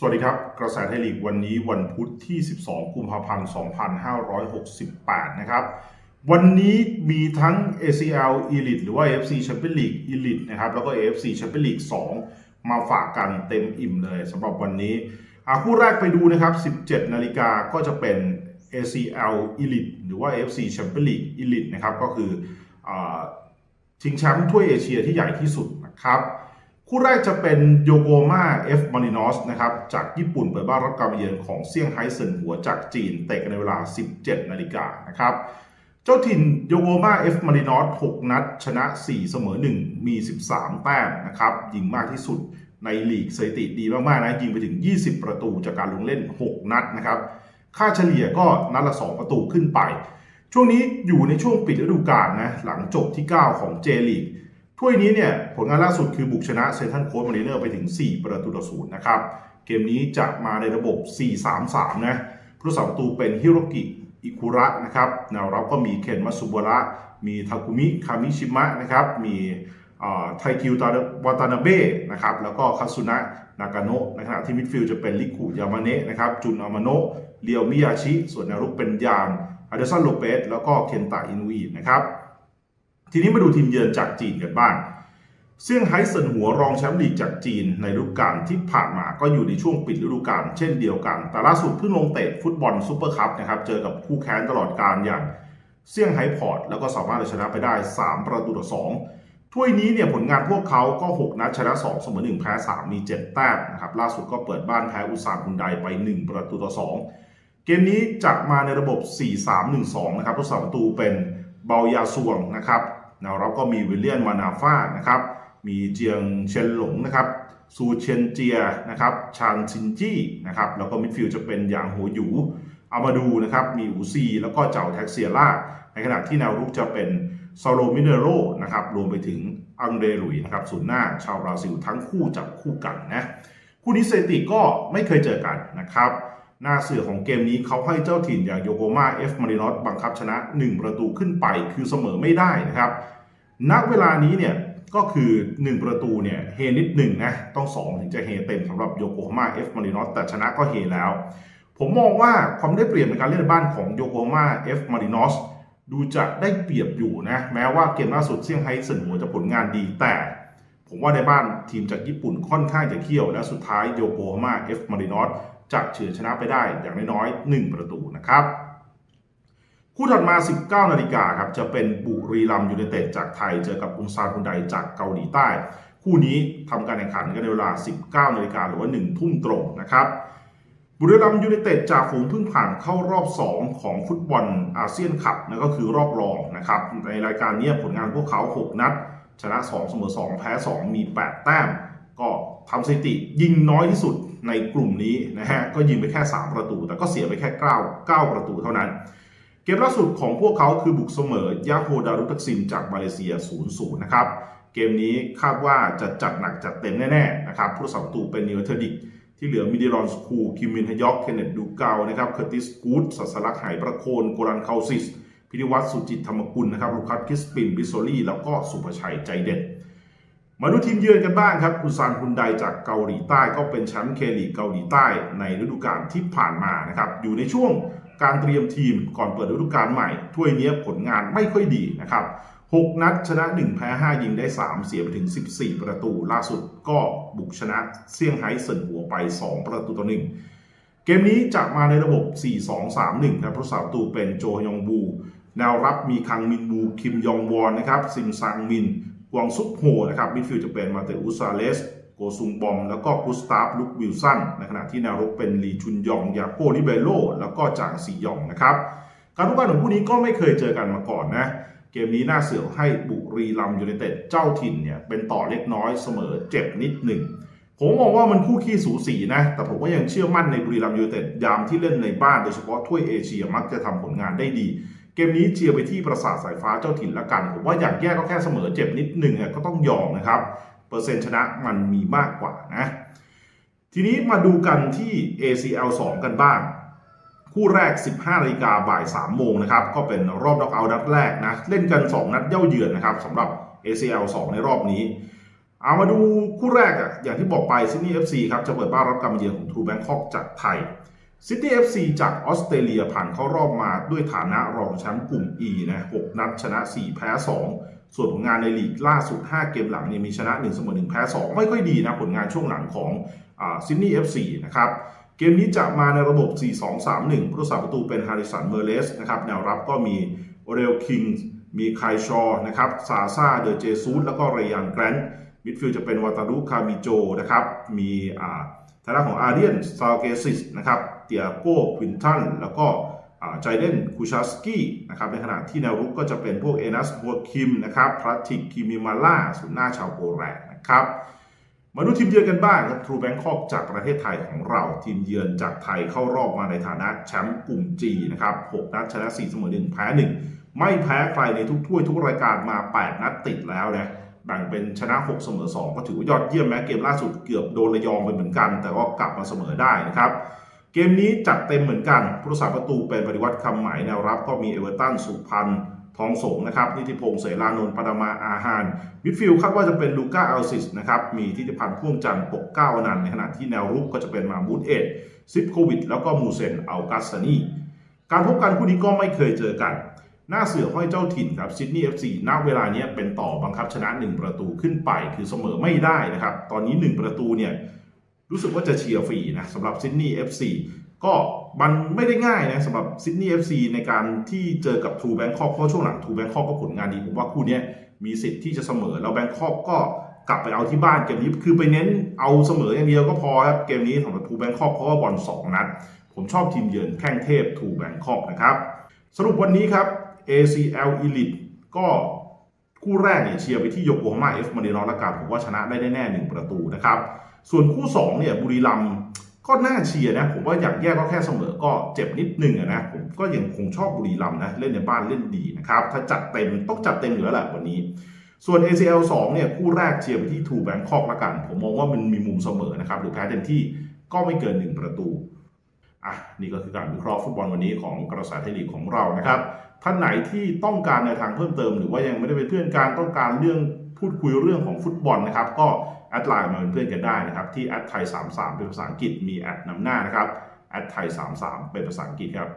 สวัสดีครับ กระแสไทยลีกวันนี้วันพุธที่ 12 กุมภาพันธ์ 2568 นะครับ วันนี้มีทั้ง ACL Elite หรือว่า AFC Champions League Elite นะครับ แล้วก็ AFC Champions League 2 มาฝากกันเต็มอิ่มเลยสำหรับวันนี้คู่แรกไปดูนะครับ 17 นาฬิกาก็จะเป็น ACL Elite หรือว่า AFC Champions League Elite นะครับ ก็คืออชิงแชมป์ถ้วยเอเชียที่ใหญ่ที่สุดนะครับ คู่แรกจะเป็นโยโกมาเอฟมารินอสนะครับจากญี่ปุ่นเปิดบ้านรับการมาเยือนของเซี่ยงไฮ้เซินหัวจากจีนเตะกันในเวลา 17 นาฬิกานะครับเจ้าถิ่นโยโกมาเอฟมารินอส6นัด ชนะ 4 เสมอ 1 มี 13 แต้มนะครับยิงมากที่สุดในลีกสถิติดีมากๆนะยิงไปถึง 20 ประตูจากการลงเล่น 6 นัดนะครับค่าเฉลี่ยก็นัดละ 2 ประตูขึ้นไป ช่วงนี้อยู่ในช่วงปิดฤดูกาลนะหลังจบที่ 9 ของเจลีก ถ้วยนี้เนี่ยผลงานล่าสุดคือบุกชนะเซนทันโค้ดมาริเนอร์ไปถึง 4 ประตูต่อศูนย์นะครับ เกมนี้จะมาในระบบ 4-3-3 นะผู้สาประตูเป็นฮิโรกิอิคุระนะครับแนวรับก็มีเคนมัสุบะระ มีทาคุมิคามิชิมะนะครับ มีไทคิวตาวาตานาเบะนะครับ แล้วก็คาสุนะนากาโนะในขณะที่มิดฟิลด์จะเป็นลิคุยามาเนะนะครับ จุนอามาโนะเรียวมิยาชิ ส่วนแนวรุกเป็นยานอเดซันโลเปสแล้วก็เคนตะอินุอีนะครับ ทีนี้มาดูทีมเยือนจากจีนกันบ้างเซี่ยงไฮ้เซินหัวรองแชมป์ลีกจากจีนในฤดูกาลที่ผ่านมาก็อยู่ในช่วงปิดฤดูกาลเช่นเดียวกัน แต่ล่าสุดเพิ่งลงเตะฟุตบอลซูเปอร์คัพนะครับเจอกับคู่แข่งตลอดการอย่างเซี่ยงไฮ้พอร์ตแล้วก็สามารถเอาชนะไปได้ 3 ประตูต่อ 2 ถ้วยนี้เนี่ยผลงานพวกเขาก็ 6 นัดชนะ 2 เสมอ 1 แพ้ 3 มี 7 แต้มนะครับล่าสุดก็เปิดบ้านแพ้อุซานฮุนไดไป 1 ประตูต่อ 2 เกมนี้จะมาในระบบ 4-3-1-2 นะครับผู้สาประตูเป็นเบายาซวงนะครับ แนวรับก็มีวิลเลียนมานาฟ้านะครับ มีเจียงเชนหลงนะครับซูเชนเจียนะครับชานซินจี้นะครับแล้วก็มิดฟิลด์จะเป็นหยางโหยูอามาดูนะครับมีอูซีแล้วก็เจ้าแท็กเซียล่าในขณะที่แนวรุกจะเป็นซาโลมิเนโรนะครับรวมไปถึงอังเดรุยนะครับศูนย์หน้าชาวบราซิลทั้งคู่จับคู่กันนะคู่นี้สถิติก็ไม่เคยเจอกันนะครับ หน้าเสือของเกมนี้เขาให้เจ้าถิ่นอย่างโยโกมาเอฟมารินอสบังคับชนะ 1 ประตูขึ้นไปคือเสมอไม่ได้นะครับ ณเวลานี้เนี่ยก็คือ 1 ประตูเนี่ยเฮนิดหนึ่งนะต้อง2ถึงจะเฮเต็มสำหรับโยโกฮาม่าเอฟมารินอสแต่ชนะก็เฮแล้ว ผมมองว่าความได้เปรียบในการเล่นในบ้านของโยโกฮาม่าเอฟมารินอสดูจะได้เปรียบอยู่นะแม้ว่าเกมล่าสุดเซี่ยงไฮ้เซินหัวจะผลงานดีแต่ ผมว่าในบ้านทีมจากญี่ปุ่นค่อนข้างจะเขี้ยว และสุดท้ายโยโกฮาม่าเอฟมารินอส จะเฉือนชนะไปได้อย่างน้อยๆ1ประตูนะครับ คู่ถัดมา 19 นาฬิกาครับจะเป็นบุรีรัมย์ยูไนเต็ดจากไทยเจอกับอุนซานฮุนไดจากเกาหลีใต้ คู่นี้ทำการแข่งขันกันในเวลา 19 นาฬิกาหรือว่า 1 ทุ่มตรงนะครับบุรีรัมยูไนเต็ดจากฝูงเพิ่งผ่านเข้ารอบ 2 ของฟุตบอลอาเซียนคัพนั่นก็คือรอบรองนะครับ ในรายการนี้ผลงานพวกเขา 6 นัด ชนะ 2 เสมอ 2 แพ้ 2 มี 8 แต้ม ก็ทำสถิติยิงน้อยที่สุด ในกลุ่มนี้นะฮะก็ยิงไปแค่ 3 ประตู แต่ก็เสียไปแค่ 9 9 ประตูเท่านั้น เกมล่าสุดของพวกเขาคือบุกเสมอยาโฮดารุตักซิมจากมาเลเซีย 0-0 นะครับ เกมนี้คาดว่าจะจัดหนักจัดเต็มแน่ๆนะครับผู้สัมประตูเป็นนิวเทอร์ดิกที่เหลือมิดิรอนสคูคิมมินฮยอกเคนเนตดูเกานะครับเคอร์ติสกูดสัสลักไหประโคนโกรันเคาซิสพิธิวัตสุจิตธรรมกุลนะครับลูคัสคิสปินบิโซลี่แล้วก็สุภชัยใจเด็ด มาดูทีมเยือนกันบ้างครับ อุซานฮุนไดจากเกาหลีใต้ก็เป็นแชมป์เคลีกเกาหลีใต้ในฤดูกาลที่ผ่านมานะครับ อยู่ในช่วงการเตรียมทีมก่อนเปิดฤดูกาลใหม่ ถ้วยนี้ผลงานไม่ค่อยดีนะครับ 6 นัดชนะ 1 แพ้ 5 ยิงได้ 3 เสียไปถึง 14 ประตู ล่าสุดก็บุกชนะเซี่ยงไฮ้เซินหัวไป 2 ประตูต่อ1เกมนี้จะมาในระบบ 4-2-3-1 ครับผู้สาประตูเป็นโจฮยองบู แนวรับมีคังมินบู คิมยองวอนนะครับ ซิมซังมิน วางซุปโฮนะครับมิดฟิลด์จะเป็นมาเตอุซาเลสโกซุงบอม แล้วก็กุสตาฟลุกวิลสันในขณะที่แนวรุกเป็นลีชุนยองยาโกลิเบโลแล้วก็จางซียองนะครับ การทุกการของคู่นี้ก็ไม่เคยเจอกันมาก่อนนะเกมนี้น่าเสือให้บุรีรัมยูไนเต็ดเจ้าถิ่นเนี่ยเป็นต่อเล็กน้อยเสมอเจ็บนิดหนึ่งผมมองว่ามันคู่ขี้สูสีนะ แต่ผมก็ยังเชื่อมั่นในบุรีรัมยูไนเต็ดยามที่เล่นในบ้านโดยเฉพาะถ้วยเอเชียมักจะทำผลงานได้ดี เกมนี้เชียร์ไปที่ประสาทสายฟ้าเจ้าถิ่นละกัน ผมว่าอย่างแย่ก็แค่เสมอเจ็บนิดหนึ่งก็ต้องยอมนะครับ เปอร์เซ็นต์ชนะมันมีมากกว่านะ ทีนี้มาดูกันที่ ACL 2 กันบ้าง คู่แรก 15นาฬิกาบ่าย 3 โมงนะครับ ก็เป็นรอบน็อกเอาท์นัดแรกนะ เล่นกัน 2 นัดเย่าเยือนนะครับสำหรับ ACL 2 ในรอบนี้เอามาดูคู่แรกอะอย่างที่บอกไปซิดนีย์ FC ครับจะเปิดบ้านรับการมาเยือนของทรูแบงคอกจากไทย ซิดนีย์ FC จากออสเตรเลียผ่านเข้ารอบมาด้วยฐานะรองแชมป์กลุ่ม E นะ6นัดชนะ 4 แพ้ 2 ส่วนผลงานในลีกล่าสุด 5 เกมหลังเนี่ยมีชนะ1เสมอ1แพ้ 2 ไม่ค่อยดีนะผลงานช่วงหลังของซิดนีย์ FC นะครับเกมนี้จะมาในระบบ 4-2-3-1 ผู้รักษาประตูเป็นฮาริสันเมอร์เลสนะครับแนวรับก็มีโอเรลคิงมีไคชอร์นะครับซาซาเดอเจซูสแล้วก็เรยันแกรนท์ มิดฟิลด์จะเป็นวาตารุคามิโจนะครับ มีอ่าทางด้านของอาเรียนซาเกซิสนะครับ เตียโก้ควินตัน แล้วก็ไจเดนคูชาสกี้นะครับ ในขณะที่แนวรุกก็จะเป็นพวกเอนัสฮัวคิมนะครับพลาติกคิมิมาล่าสุนหน้าชาวโปแลนด์นะครับ มาดูทีมเยือนกันบ้างครับทรูแบงคอกจากประเทศไทยของเรา ทีมเยือนจากไทยเข้ารอบมาในฐานะแชมป์กลุ่ม G นะครับ 6 นัดชนะ 4 เสมอ 1 แพ้ 1 ไม่แพ้ใครในทุกถ้วยทุกรายการมา 8 นัดติดแล้วนะ แบ่งเป็นชนะ 6 เสมอ 2 ก็ถือว่ายอดเยี่ยมแม้เกมล่าสุดเกือบโดนระยองไปเหมือนกัน แต่ก็กลับมาเสมอได้นะครับ เกมนี้จัดเต็มเหมือนกัน ผู้รักษาประตูเป็นปฏิวัติคำหมายแนวรับก็มีเอเวอร์ตันสุพันธ์ทองสงนะครับนิติพงษ์เสรานนท์ปาดามาอาหารมิดฟิลด์คาดว่าจะเป็นลูก้าอัลซิสนะครับมีทิติพันธ์พ่วงจันทร์ปกเก้าอนันต์ในขณะที่แนวรุกก็จะเป็นมามูดเอ็ดซิปโควิด แล้วก็มูเซนอัลกัสซานีการพบกันคู่นี้ก็ไม่เคยเจอกัน หน้าเสือห้อยเจ้าถิ่นครับซิดนีย์เอฟซีณเวลานี้เป็นต่อบังคับชนะ 1 ประตูขึ้นไปคือเสมอไม่ได้นะครับ ตอนนี้ 1 ประตูเนี่ยรู้สึกว่าจะเชียร์ฟรีนะสำหรับซิดนีย์เอฟซีก็มันไม่ได้ง่ายนะสำหรับซิดนีย์เอฟซีในการที่เจอกับทูแบงคอกเพราะช่วงหลังทูแบงคอกก็ผลงานดีผมว่าคู่นี้มีสิทธิ์ที่จะเสมอแล้วแบงคอกก็กลับไปเอาที่บ้านเกมนี้คือไปเน้นเอาเสมออย่างเดียวก็พอครับเกมนี้สำหรับทูแบงคอกเพราะว่าบอลสองนัดผมชอบทีมเยือนแข้งเทพทูแบงคอกนะครับสรุปวันนี้ครับ ACL Elite ก็คู่แรกเนี่ยเชียร์ไปที่โยโกฮาม่าเอฟมาเดนอละกันผมว่าชนะได้แน่ๆหนึ่งประตูนะครับ ส่วนคู่2เนี่ยบุรีรัมย์ก็น่าเชียร์นะ ผมว่าอย่างแย่ก็แค่เสมอก็เจ็บนิดนึงนะผมก็ยังคงชอบบุรีรัมย์นะ เล่นในบ้านเล่นดีนะครับ ถ้าจัดเต็มต้องจัดเต็มอยู่แล้วแหละวันนี้ ส่วน ACL 2เนี่ยคู่แรกเชียร์ไปที่ทูแบงคอกละกัน ผมมองว่ามันมีมุมเสมอนะครับหรือแพ้เต็มที่ก็ไม่เกิน 1 ประตู อะนี่ก็คือการวิเคราะห์ฟุตบอลวันนี้ของกระแสไทยลีกของเรานะครับ ท่านไหนที่ต้องการในทางเพิ่มเติม หรือว่ายังไม่ได้เป็นเพื่อนการต้องการเรื่องพูดคุยเรื่องของฟุตบอลนะครับ ก็แอดไลน์มาเป็นเพื่อนกันได้นะครับ ที่แอดไทยสามสามเป็นภาษาอังกฤษมีแอดนำหน้านะครับแอดไทยสามสามเป็นภาษาอังกฤษครับ